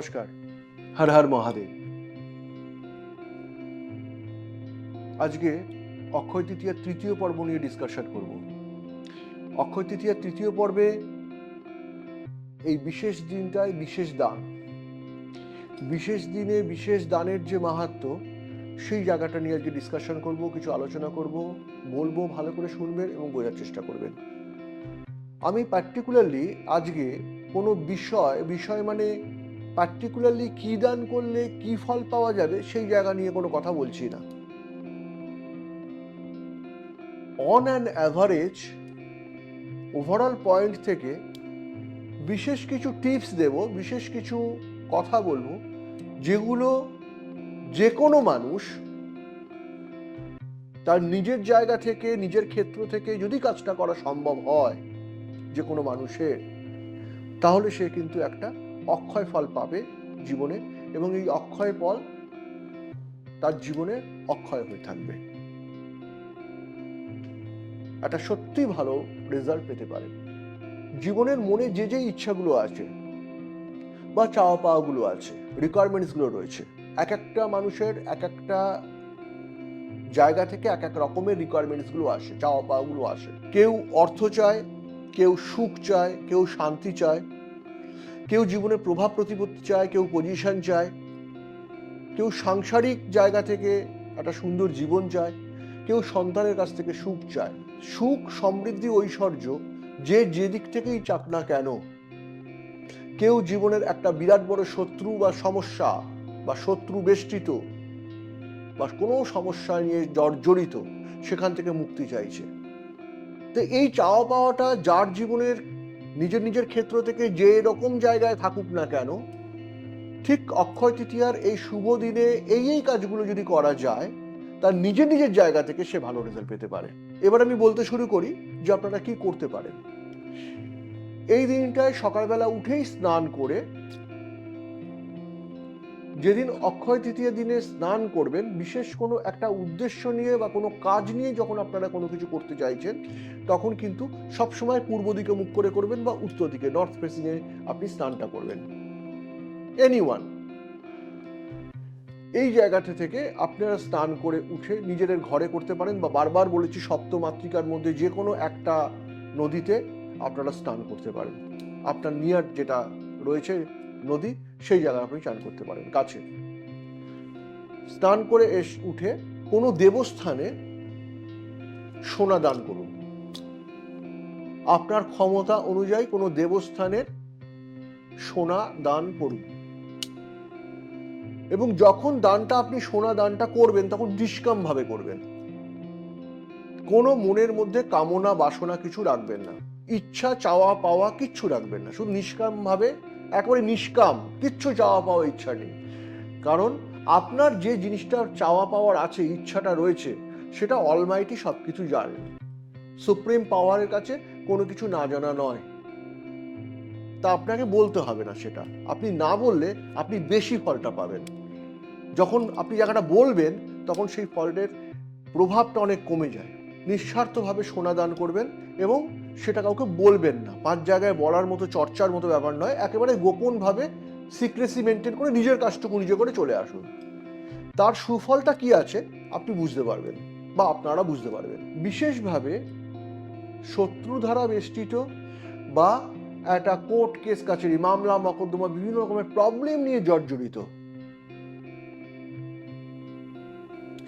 নমস্কার। হর হর মহাদেব। আজকে অক্ষয় তৃতীয়ার তৃতীয় পর্ব নিয়ে ডিসকাশন করব। অক্ষয় তৃতীয়ার তৃতীয় পর্বে এই বিশেষ দিনটায় বিশেষ দান। বিশেষ দিনে বিশেষ দানের যে মাহাত্ম, সেই জায়গাটা নিয়ে আজকে ডিসকাশন করব, কিছু আলোচনা করব, বলব, ভালো করে শুনবেন এবং বোঝার চেষ্টা করবেন। আমি পার্টিকুলারলি আজকে কোনো বিষয় বিষয় মানে পার্টিকুলারলি কী দান করলে কি ফল পাওয়া যাবে, সেই জায়গা নিয়ে কোনো কথা বলছি না। On an average overall point থেকে বিশেষ কিছু টিপস দেব, বিশেষ কিছু কথা বলব, যেগুলো যে কোনো মানুষ তার নিজের জায়গা থেকে, নিজের ক্ষেত্র থেকে যদি কাজটা করা সম্ভব হয় যে কোনো মানুষের, তাহলে সে কিন্তু একটা অক্ষয় ফল পাবে জীবনে এবং এই অক্ষয় ফল তার জীবনে অক্ষয় হয়ে থাকবে। একটা সত্যি ভালো রেজাল্ট পেতে পারে। জীবনের মনে যে যে ইচ্ছাগুলো আছে বা চাওয়া পাওয়াগুলো আছে রিকোয়ারমেন্টসগুলো রয়েছে, এক একটা মানুষের এক একটা জায়গা থেকে এক এক রকমের রিকোয়ারমেন্টসগুলো আসে, চাওয়া পাওয়াগুলো আসে। কেউ অর্থ চায়, কেউ সুখ চায়, কেউ শান্তি চায় কেউ জীবনে প্রভাব প্রতিপত্তি চায়, কেউ পজিশন চায়, কেউ সাংসারিক জায়গা থেকে একটা সুন্দর জীবন চায়, কেউ সন্তানের কাছ থেকে সুখ চায়। সুখ, সমৃদ্ধি, ঐশ্বর্য, যে যে দিক থেকেই চাক না কেন, কেউ জীবনের একটা বিরাট বড় শত্রু বা সমস্যা বা শত্রু বেষ্টিত বা কোনো সমস্যা নিয়ে জর্জরিত, সেখান থেকে মুক্তি চাইছে। তো এই চাওয়া পাওয়াটা যার জীবনের নিজের নিজের ক্ষেত্র থেকে যে রকম জায়গায় থাকুক না কেন, ঠিক অক্ষয় তৃতীয়ার এই শুভ দিনে এই এই কাজগুলো যদি করা যায়, তার নিজের নিজের জায়গা থেকে সে ভালো রেজাল্ট পেতে পারে। এবার আমি বলতে শুরু করি যে আপনারা কি করতে পারেন। এই দিনটায় সকালবেলা উঠেই স্নান করে যেদিন অক্ষয় তৃতীয় দিনে স্নান করবেন, বিশেষ কোনো একটা উদ্দেশ্য নিয়ে বা কোনো কাজ নিয়ে যখন আপনারা কোনো কিছু করতে চাইছেন, তখন কিন্তু সবসময় পূর্ব দিকে মুখ করে করবেন বা উত্তর দিকে নর্থ ফেসিংয়ে আপনি স্নানটা করবেন। এনি ওয়ান এই জায়গাটা থেকে আপনারা স্নান করে উঠে নিজেদের ঘরে করতে পারেন বা বারবার বলেছি সপ্তমাতৃকার মধ্যে যে কোনো একটা নদীতে আপনারা স্নান করতে পারেন। আপনার নিয়ার যেটা রয়েছে নদী, সেই জায়গায় আপনি চান করতে পারেন, কাছে। স্নান করে এস, উঠে কোনো দেবস্থানে সোনা দান করুন। আপনার ক্ষমতা অনুযায়ী কোনো দেবস্থানের সোনা দান করুন। এবং যখন দানটা আপনি সোনা দানটা করবেন, তখন ভাবে করবেন। কোনো মনের মধ্যে কামনা, বাসনা কিছু রাখবেন না। ইচ্ছা, চাওয়া, পাওয়া কিচ্ছু রাখবেন না। শুধু নিষ্কাম ভাবে একেবারে নিষ্কাম, কিচ্ছু চাওয়া পাওয়া ইচ্ছা নেই। কারণ আপনার যে জিনিসটার চাওয়া পাওয়ার আছে, ইচ্ছাটা রয়েছে, সেটা অলমাইটি সব কিছু জানেন সুপ্রিম পাওয়ারের কাছে কোনো কিছু না জানা নয়। তা আপনাকে বলতে হবে না সেটা। আপনি না বললে আপনি বেশি ফলটা পাবেন। যখন আপনি জায়গাটা বলবেন, তখন সেই ফলটার প্রভাবটা অনেক কমে যায়। নিঃস্বার্থভাবে সোনা দান করবেন এবং সেটা কাউকে বলবেন না। পাঁচ জায়গায় বলার মতো, চর্চার মতো ব্যাপার নয়। একেবারে গোপনভাবে সিক্রেসি মেনটেন করে নিজের কাজটুকু নিজে করে চলে আসুন। তার সুফলটা কি আছে, আপনি বুঝতে পারবেন বা আপনারা বুঝতে পারবেন। বিশেষভাবে শত্রু দ্বারা বেষ্টিত বা একটা কোর্ট কেস কাছারি মামলা, মকদ্দমা, বিভিন্ন রকমের প্রবলেম নিয়ে জর্জরিত।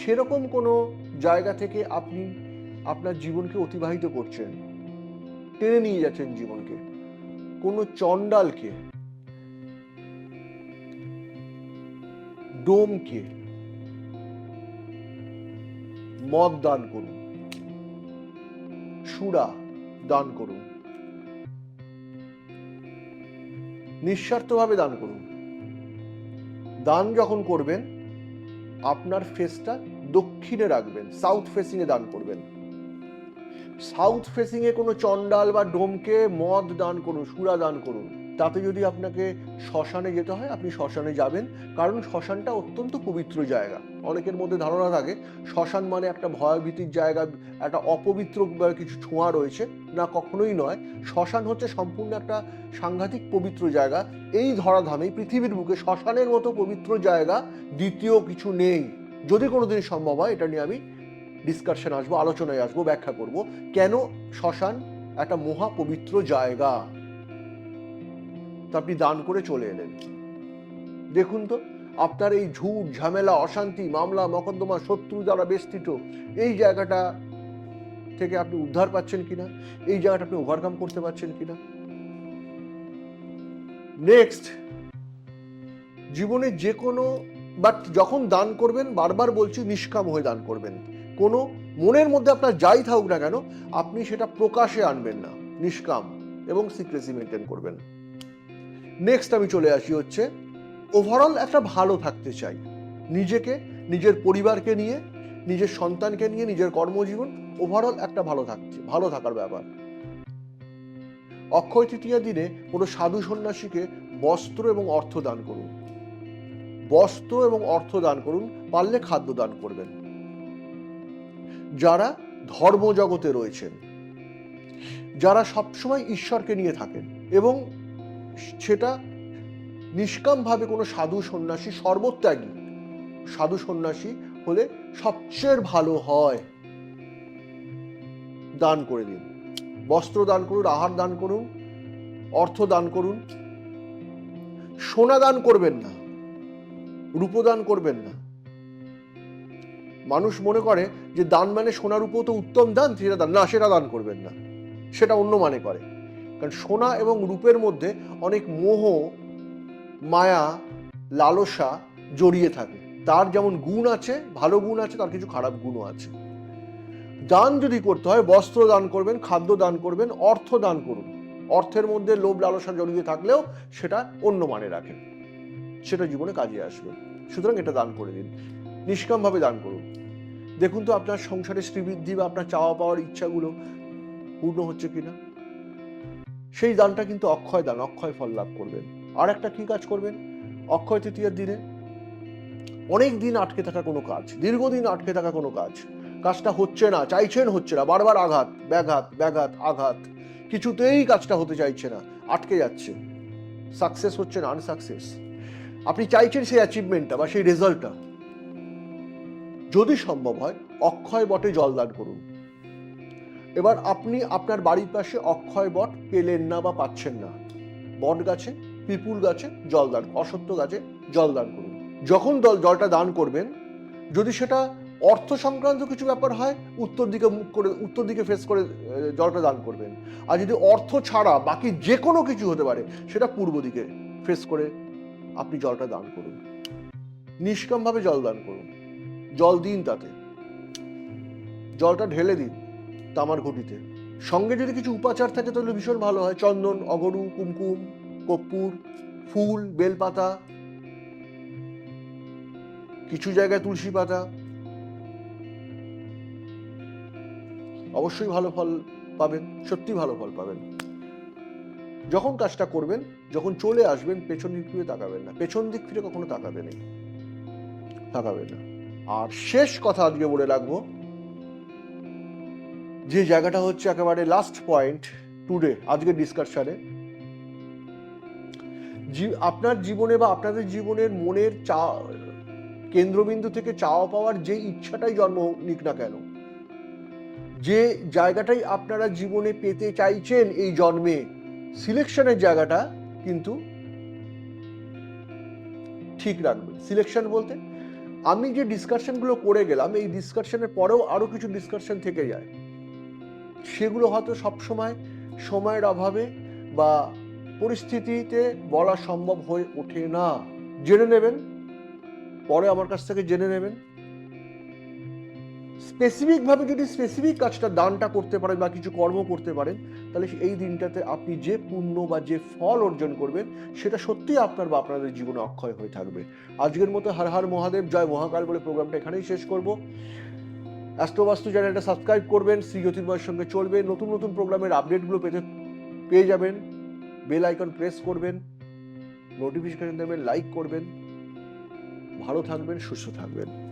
সেরকম কোনো জায়গা থেকে আপনি আপনার জীবনকে অতিবাহিত করছেন। টেনে নিয়ে যাচ্ছেন জীবনকে। কোনো চণ্ডালকে। ডোমকে। মদ দান করুন। সুরা দান করুন। নিঃস্বার্থভাবে দান করুন। দান যখন করবেন, আপনার ফেসটা দক্ষিণে রাখবেন সাউথ ফেসিংয়ে দান করবেন। সাউথ ফেসিংয়ে কোনো চণ্ডাল বা ডোমকে মদ দান করুন, সুরা দান করুন। তাতে যদি আপনাকে শ্মশানে যেতে হয়, আপনি শ্মশানে যাবেন। কারণ শ্মশানটা অত্যন্ত পবিত্র জায়গা। অনেকের মধ্যে ধারণা থাকে, শ্মশান মানে একটা ভয়ভীতির জায়গা, একটা অপবিত্র কিছু ছোঁয়া রয়েছে। না, কখনোই নয়। শ্মশান হচ্ছে সম্পূর্ণ একটা সাংঘাতিক পবিত্র জায়গা। এই ধরাধামে পৃথিবীর বুকে শ্মশানের মতো পবিত্র জায়গা দ্বিতীয় কিছু নেই। যদি কোনোদিন সম্ভব হয়, এটা নিয়ে আমি ডিসকাশন আসব, আলোচনায় আসব, ব্যাখ্যা করব। কেন শ্মশান একটা মহা পবিত্র জায়গা? তা আপনি দান করে চলে এলেন। দেখুন তো, আপনার এই ঝুট, ঝামেলা, অশান্তি, মামলা, মকদ্দমা, শত্রু দ্বারা বেষ্টিত, এই জায়গাটা থেকে আপনি উদ্ধার পাচ্ছেন কিনা? এই জায়গাটা আপনি ওভারকাম করতে পারছেন কিনা? নেক্সট জীবনে যে কোনো বাট যখন দান করবেন, বারবার বলছি, নিষ্কাম হয়ে দান করবেন। কোনো মনের মধ্যে আপনার যাই থাকুক না কেন, আপনি সেটা প্রকাশে আনবেন না, নিষ্কাম এবং সিক্রেসি মেনটেন করবেন। নেক্সট আমি চলে আসি হচ্ছে ওভারঅল একটা ভালো থাকতে চাই। নিজেকে, নিজের পরিবারকে নিয়ে, নিজের সন্তানকে নিয়ে, নিজের কর্মজীবন ওভারঅল একটা ভালো থাকছে, ভালো থাকার ব্যাপার। অক্ষয় তৃতীয়া দিনে কোনো সাধু সন্ন্যাসীকে বস্ত্র এবং অর্থ দান করুন। বস্ত্র এবং অর্থ দান করুন, পারলে খাদ্য দান করবেন। যারা ধর্মজগতে রয়েছেন, যারা সবসময় ঈশ্বরকে নিয়ে থাকেন এবং সেটা নিষ্কামভাবে কোনো সাধু সন্ন্যাসী সর্বত্যাগী। সাধু সন্ন্যাসী হলে সবচেয়ে ভালো হয়। দান করে দিন। বস্ত্র দান করুন, আহার দান করুন, অর্থ দান করুন। সোনা দান করবেন না। রূপদান করবেন না। মানুষ মনে করে যে দান মানে সোনার উপর তো উত্তম দান, সেটা দান না, সেটা দান করবেন না। সেটা অন্য মানে করে। কারণ সোনা এবং রূপের মধ্যে অনেক মোহ, মায়া, লালসা জড়িয়ে থাকে। তার যেমন গুণ আছে, ভালো গুণ আছে, তার কিছু খারাপ গুণও আছে। দান যদি করতে হয়, বস্ত্র দান করবেন, খাদ্য দান করবেন, অর্থ দান করুন। অর্থের মধ্যে লোভ, লালসা জড়িয়ে থাকলেও সেটা অন্য মানে রাখেন। সেটা জীবনে কাজে আসবে। সুতরাং এটা দান করে দিন। নিষ্কামভাবে দান করুন। দেখুন তো আপনার সংসারে শ্রীবৃদ্ধি বা আপনার চাওয়া পাওয়ার ইচ্ছাগুলো পূর্ণ হচ্ছে কিনা। সেই দানটা কিন্তু অক্ষয় দান, অক্ষয় ফল লাভ করবেন। আর একটা কি কাজ করবেন? অক্ষয় তৃতীয়ার দিনে অনেক দিন আটকে থাকা কোনো কাজ, দীর্ঘদিন আটকে থাকা কোনো কাজ। কাজটা হচ্ছে না, চাইছেন হচ্ছে না, বারবার আঘাত, ব্যাঘাত ব্যাঘাত, আঘাত। কিছুতেই কাজটা হতে চাইছে না, আটকে যাচ্ছে। সাকসেস হচ্ছে না, আনসাকসেস। আপনি চাইছেন সেই অ্যাচিভমেন্টটা বা সেই রেজাল্টটা যদি সম্ভব হয়, অক্ষয় বটে জল দান করুন। এবার আপনি আপনার বাড়ির পাশে অক্ষয় বট পেলেন না বা পাচ্ছেন না। বট গাছে, পিপুল গাছে জল দান, অসত্য গাছে জল দান করুন। যখন দল জলটা দান করবেন, যদি সেটা অর্থ সংক্রান্ত কিছু ব্যাপার হয়, উত্তর দিকে মুখ করে, উত্তর দিকে ফেস করে জলটা দান করবেন। আর যদি অর্থ ছাড়া বাকি যে কোনো কিছু হতে পারে, সেটা পূর্ব দিকে ফেস করে আপনি জলটা দান করুন। নিষ্কামভাবে জল দান করুন। জল দিন তাতে। জলটা ঢেলে দিন তামার ঘটিতে। সঙ্গে যদি কিছু উপাচার থাকে তাহলে ভীষণ ভালো হয়। চন্দন, অগরু, কুমকুম, কর্পূর, ফুল, বেলপাতা, কিছু জায়গায় তুলসী পাতা। অবশ্যই ভালো ফল পাবেন, সত্যি ভালো ফল পাবেন। যখন কাজটা করবেন, যখন চলে আসবেন, পেছন দিক ফিরে তাকাবেন না। পেছন দিক ফিরে কখনো তাকাবে নেই। তাকাবেন না। আর শেষ কথা আজকে বলে রাখব, যে জায়গাটা হচ্ছে একেবারে লাস্ট পয়েন্ট টুডে আজকের ডিসকাশনে আপনার জীবনে বা আপনাদের জীবনের মনের চা, কেন্দ্রবিন্দু থেকে চাওয়া পাওয়ার যে ইচ্ছাটাই জন্ম নিক না কেন, যে জায়গাটাই আপনারা জীবনে পেতে চাইছেন এই জন্মে সিলেকশনের জায়গাটা কিন্তু ঠিক রাখবেন। সিলেকশন বলতে আমি যে ডিসকাশনগুলো করে গেলাম, এই ডিসকাশনের পরেও আরও কিছু ডিসকাশন থেকে যায়। সেগুলো হয়তো সবসময় সময়ের অভাবে বা পরিস্থিতিতে বলা সম্ভব হয়ে ওঠে না। জেনে নেবেন, পরে আমার কাছ থেকে জেনে নেবেন। স্পেসিফিক ভাবে যদি স্পেসিফিক কাজটা দানটা করতে পারেন বা কিছু কর্ম করতে পারেন, তাহলে এই দিনটাতে আপনি যে পুণ্য বা যে ফল অর্জন করবেন, সেটা সত্যিই আপনার বা আপনাদের জীবনে অক্ষয় হয়ে থাকবে। আজকের মতো হর হর মহাদেব, জয় মহাকাল বলে প্রোগ্রামটা এখানেই শেষ করব। অ্যাস্ট্রোবাস্তু চ্যানেলটা সাবস্ক্রাইব করবেন, শ্রী জ্যোতির্ময়ের সঙ্গে চলবে নতুন নতুন প্রোগ্রামের আপডেটগুলো পেতে পেয়ে যাবেন। বেল আইকন প্রেস করবেন, নোটিফিকেশন দেবেন, লাইক করবেন। ভালো থাকবেন, সুস্থ থাকবেন।